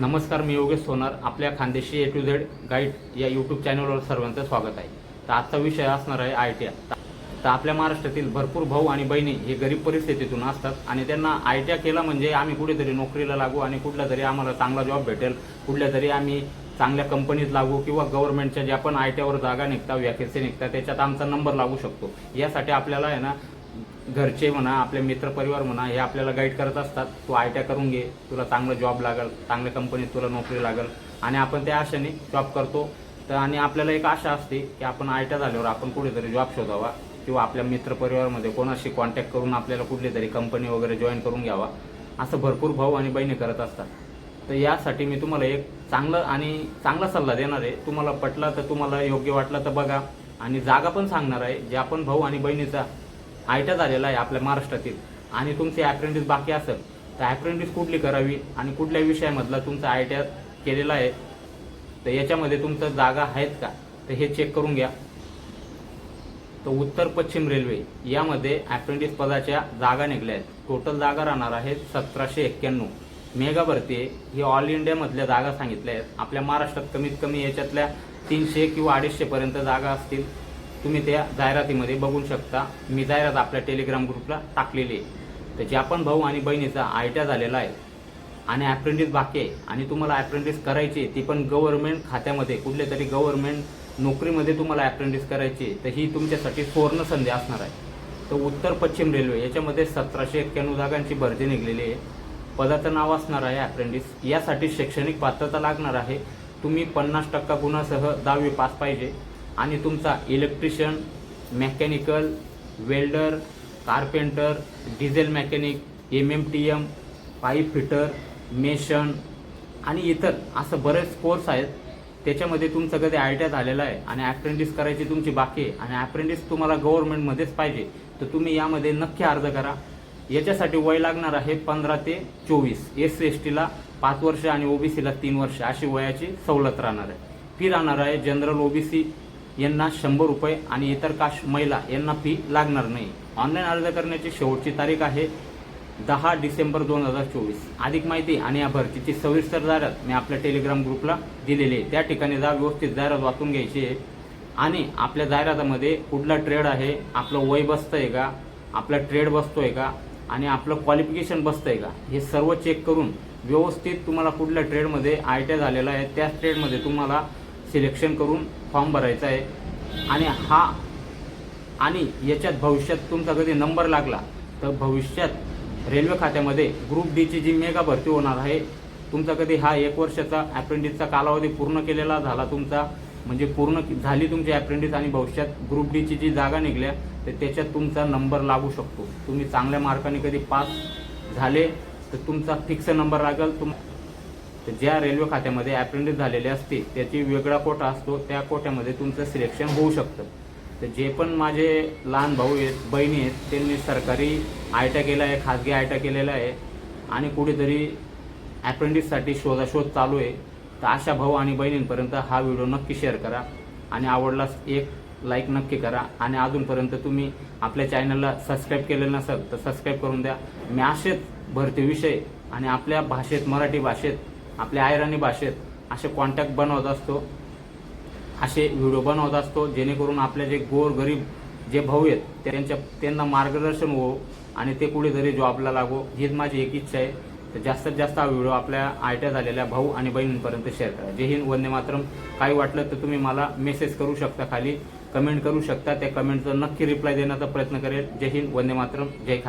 नमस्कार मी योगेश सोनार. आपल्या Khandeshi A to Z guide या यूट्यूब चॅनलवर सर्वांचं स्वागत आहे. तर आजचा विषय असणार आहे आय टी तर आपल्या महाराष्ट्रातील भरपूर भाऊ आणि बहिणी हे गरीब परिस्थितीतून असतात आणि त्यांना आय टी केला म्हणजे आम्ही कुठेतरी नोकरीला लागू आणि कुठल्या तरी आम्हाला चांगला जॉब भेटेल. कुठल्या तरी आम्ही चांगल्या कंपनीत लागू किंवा गव्हर्नमेंटच्या ज्या पण आय टी आयवर जागा निघतात वॅकेन्सी निघतात त्याच्यात आमचा नंबर लागू शकतो. यासाठी आपल्याला आहे ना घरचे म्हणा आपले मित्रपरिवार म्हणा हे आपल्याला गाईड करत असतात. तू आय टी करून घे तुला चांगलं जॉब लागेल चांगल्या कंपनीत तुला नोकरी लागेल. आणि आपण त्या आशेने जॉब करतो. तर आणि आपल्याला एक आशा असते की आपण आय टी झाल्यावर आपण कुठेतरी जॉब शोधावा. किंवा आपल्या मित्रपरिवारामध्ये कोणाशी कॉन्टॅक्ट करून आपल्याला कुठली तरी कंपनी वगैरे जॉईन करून घ्यावा. असं भरपूर भाऊ आणि बहिणी करत असतात. तर यासाठी मी तुम्हाला एक चांगलं आणि चांगला सल्ला देणार आहे. तुम्हाला पटला तर तुम्हाला योग्य वाटलं तर बघा. आणि जागा पण सांगणार आहे. जे आपण भाऊ आणि बहिणीचा आयटा झालेला आहे आपल्या महाराष्ट्रातील. आणि तुमचे ॲप्रेंटिस बाकी असेल तर ॲप्रेंटिस कुठली करावी आणि कुठल्या विषयामधला तुमचा आय टी केलेला आहे? तर याच्यामध्ये तुमचं जागा आहेत का? तर हे चेक करून घ्या. तर उत्तर पश्चिम रेल्वे यामध्ये ॲप्रेंटिस पदाच्या जागा निघल्या आहेत. टोटल जागा राहणार आहेत सतराशे एक्क्याण्णव. मेगा भरती आहे. ही ऑल इंडियामधल्या जागा सांगितल्या आहेत. आपल्या महाराष्ट्रात कमीत कमी याच्यातल्या तीनशे किंवा अडीचशेपर्यंत जागा असतील. तुम्ही त्या जाहिरातीमध्ये बघू शकता. मी जाहिरात आपल्या टेलिग्राम ग्रुपला टाकलेली आहे. तर ज्या पण भाऊ आणि बहिणीचा आयट्या झालेला आहे. आणि ॲप्रेंटिस बाकी आहे. आणि तुम्हाला ॲप्रेंटिस करायची आहे, ती पण गव्हर्नमेंट खात्यामध्ये कुठल्या तरी गव्हर्नमेंट नोकरीमध्ये तुम्हाला ॲप्रेंटिस करायची आहे, तर ही तुमच्यासाठी सुवर्ण संधी असणार आहे. तर उत्तर पश्चिम रेल्वे याच्यामध्ये सतराशे एक्क्याण्णव जागांची भरती निघलेली आहे. पदाचं नाव असणार आहे ॲप्रेंटिस यासाठी शैक्षणिक पात्रता लागणार आहे. तुम्ही पन्नास टक्का गुणासह दहावी पास पाहिजे. आणि तुमचा electrician mechanical welder carpenter diesel mechanic M M T M pipe fitter mason आणि इतर असं बरेच कोर्स आहेत. त्याच्यामध्ये तुमचं कधी आय टी झालेलं आहे आणि ॲप्रेंटिस करायची तुमची बाकी आहे आणि ॲप्रेंटिस तुम्हाला गव्हर्नमेंटमध्येच पाहिजे तर तुम्ही यामध्ये नक्की अर्ज करा. याच्यासाठी वय लागणार आहे पंधरा ते चोवीस. एस सी एस टीला पाच वर्ष आणि ओबीसीला तीन वर्ष. अशी वयाची सवलत राहणार आहे. फी राहणार आहे जनरल ओबीसी यांना शंभर रुपये आणि इतर काश महिला यांना फी लागणार नाही. ऑनलाईन अर्ज करण्याची शेवटची तारीख आहे दहा डिसेंबर दोन हजार चोवीस. अधिक माहिती आणि या भरतीची सविस्तर जाहिरात मी आपल्या टेलिग्राम ग्रुपला दिलेली आहे. त्या ठिकाणी जा व्यवस्थित जाहिरात वाचून घ्यायची आहे. आणि आपल्या जाहिरातामध्ये कुठला ट्रेड आहे आपलं वय बसतं आहे का आपला ट्रेड बसतो आहे का आणि आपलं क्वालिफिकेशन बसतं आहे का हे सर्व चेक करून व्यवस्थित तुम्हाला कुठल्या ट्रेडमध्ये आय टी झालेला आहे त्याच ट्रेडमध्ये तुम्हाला सिलेक्शन करून फॉर्म भरायचा आहे. आणि हा आणि याच्यात भविष्यात तुमचा कधी नंबर लागला तर भविष्यात रेल्वे खात्यामध्ये ग्रुप डीची जी मेगा भरती होणार आहे तुमचा कधी हा एक वर्षाचा ॲप्रेंटिसचा कालावधी पूर्ण केलेला झाला तुमचा? म्हणजे पूर्ण झाली तुमची ॲप्रेंटिस आणि भविष्यात ग्रुप डीची जी जागा निघल्या तर त्याच्यात तुमचा नंबर लागू शकतो. तुम्ही चांगल्या मार्काने कधी पास झाले तर तुमचा फिक्स नंबर लागेल. तुम तर ज्या रेल्वे खात्यामध्ये अप्रेंटिस झालेले असते त्याची वेगळा कोटा असतो त्या कोट्यामध्ये तुमचं सिलेक्शन होऊ शकतं. तर जे पण माझे लहान भाऊ आहेत बहिणी आहेत त्यांनी सरकारी आय टी केला आहे खाजगी आय टी केलेला आहे आणि कुठेतरी अप्रेंटिससाठी शोधाशोध चालू आहे. तर अशा भाऊ आणि बहिणींपर्यंत हा व्हिडिओ नक्की शेअर करा. आणि आवडलास एक लाईक नक्की करा. आणि अजूनपर्यंत तुम्ही आपल्या चॅनलला सबस्क्राईब केलेलं नसेल तर सबस्क्राईब करून द्या. मी असेच भरते विषय. आणि आपल्या भाषेत मराठी भाषेत आपल्या आयराणी भाषेत असे कॉन्टॅक्ट बनवत असतो असे व्हिडिओ बनवत असतो जेणेकरून आपले जे गोर गरीब जे भाऊ आहेत त्यांच्या त्यांना मार्गदर्शन हो आणि ते कुठेतरी जॉबला लागो. हीच माझी एक इच्छा आहे. तर जास्तीत जास्त हा व्हिडिओ आपल्या आयट्या झालेल्या भाऊ आणि बहिणींपर्यंत शेअर करा. जे हिंद वंदे मातरम. काही वाटलं तर तुम्ही मला मेसेज करू शकता खाली. कमेंट करू शकता. त्या कमेंटचं नक्की रिप्लाय देण्याचा प्रयत्न करेल. जय हिंद वंदे मातरम. जय खा